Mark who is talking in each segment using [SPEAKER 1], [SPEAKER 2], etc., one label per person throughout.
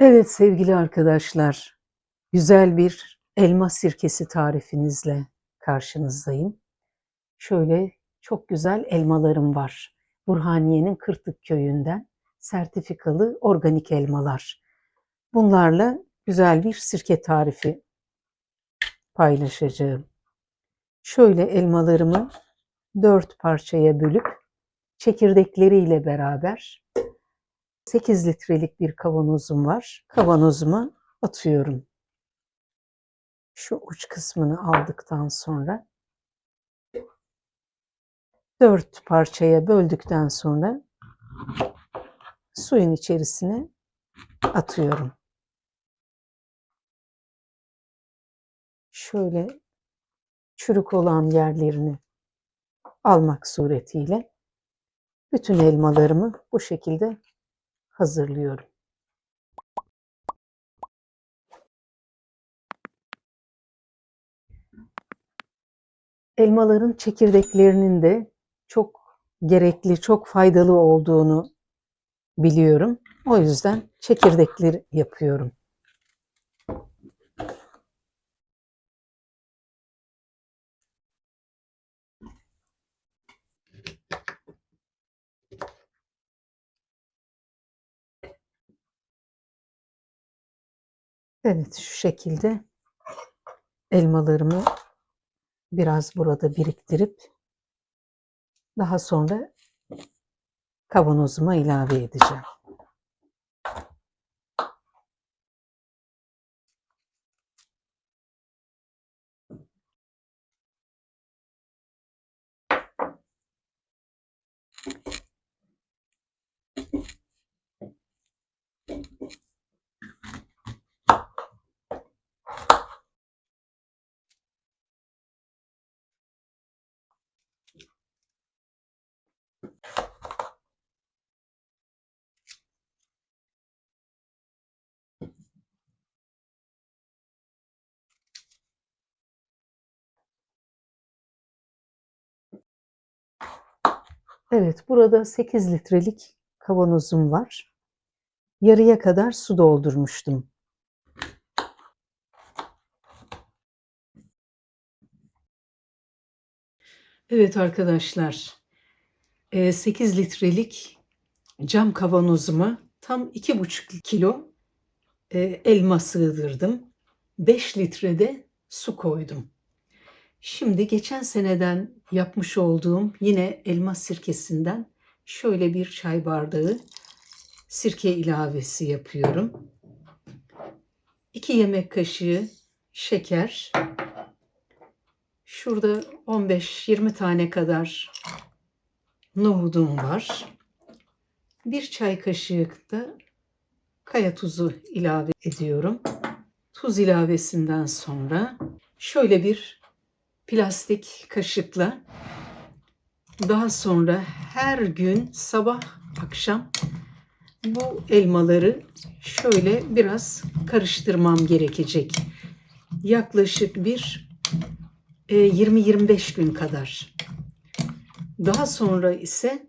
[SPEAKER 1] Evet sevgili arkadaşlar, güzel bir elma sirkesi tarifinizle karşınızdayım. Şöyle çok güzel elmalarım var. Burhaniye'nin Kırtık köyünden sertifikalı organik elmalar. Bunlarla güzel bir sirke tarifi paylaşacağım. Şöyle elmalarımı dört parçaya bölüp çekirdekleriyle beraber 8 litrelik bir kavanozum var. Kavanozuma atıyorum. Şu uç kısmını aldıktan sonra 4 parçaya böldükten sonra suyun içerisine atıyorum. Şöyle çürük olan yerlerini almak suretiyle bütün elmalarımı bu şekilde hazırlıyorum. Elmaların çekirdeklerinin de çok gerekli, çok faydalı olduğunu biliyorum. O yüzden çekirdekleri yapıyorum. Evet şu şekilde elmalarımı biraz burada biriktirip daha sonra kavanozuma ilave edeceğim. Evet, burada 8 litrelik kavanozum var. Yarıya kadar su doldurmuştum. Evet arkadaşlar, 8 litrelik cam kavanozuma tam 2,5 kilo elma sığdırdım. 5 litrede su koydum. Şimdi geçen seneden yapmış olduğum yine elma sirkesinden şöyle bir çay bardağı sirke ilavesi yapıyorum. 2 yemek kaşığı şeker. Şurada 15-20 tane kadar nohudum var. Bir çay kaşığı da kaya tuzu ilave ediyorum. Tuz ilavesinden sonra şöyle bir plastik kaşıkla daha sonra her gün sabah akşam bu elmaları şöyle biraz karıştırmam gerekecek. Yaklaşık bir 20-25 gün kadar. Daha sonra ise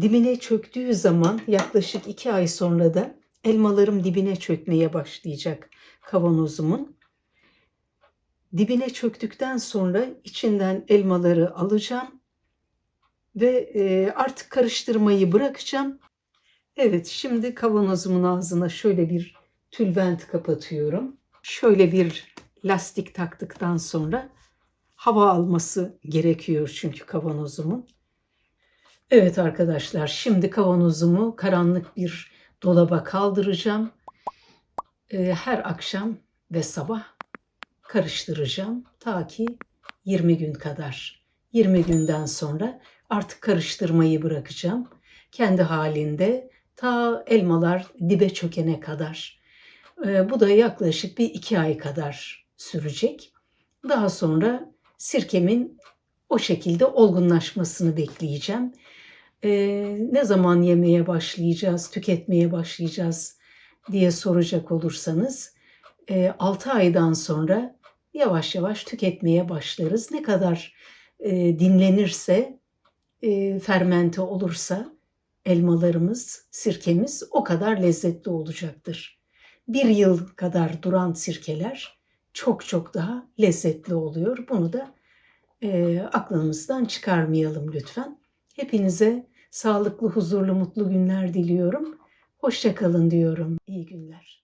[SPEAKER 1] dibine çöktüğü zaman yaklaşık 2 ay sonra da elmalarım dibine çökmeye başlayacak kavanozumun. Dibine çöktükten sonra içinden elmaları alacağım ve artık karıştırmayı bırakacağım. Evet şimdi kavanozumun ağzına şöyle bir tülbent kapatıyorum. Şöyle bir lastik taktıktan sonra hava alması gerekiyor çünkü kavanozumun. Evet arkadaşlar şimdi kavanozumu karanlık bir dolaba kaldıracağım. Her akşam ve sabah karıştıracağım ta ki 20 gün kadar. 20 günden sonra artık karıştırmayı bırakacağım. Kendi halinde ta elmalar dibe çökene kadar. Bu da yaklaşık bir iki ay kadar sürecek. Daha sonra sirkemin o şekilde olgunlaşmasını bekleyeceğim. Ee, ne zaman yemeye başlayacağız, tüketmeye başlayacağız diye soracak olursanız e, 6 aydan sonra yavaş yavaş tüketmeye başlarız. Ne kadar e, dinlenirse, e, fermente olursa elmalarımız, sirkemiz o kadar lezzetli olacaktır. Bir yıl kadar duran sirkeler çok çok daha lezzetli oluyor. Bunu da e, aklımızdan çıkarmayalım lütfen. Hepinize sağlıklı, huzurlu, mutlu günler diliyorum. Hoşçakalın diyorum. İyi günler.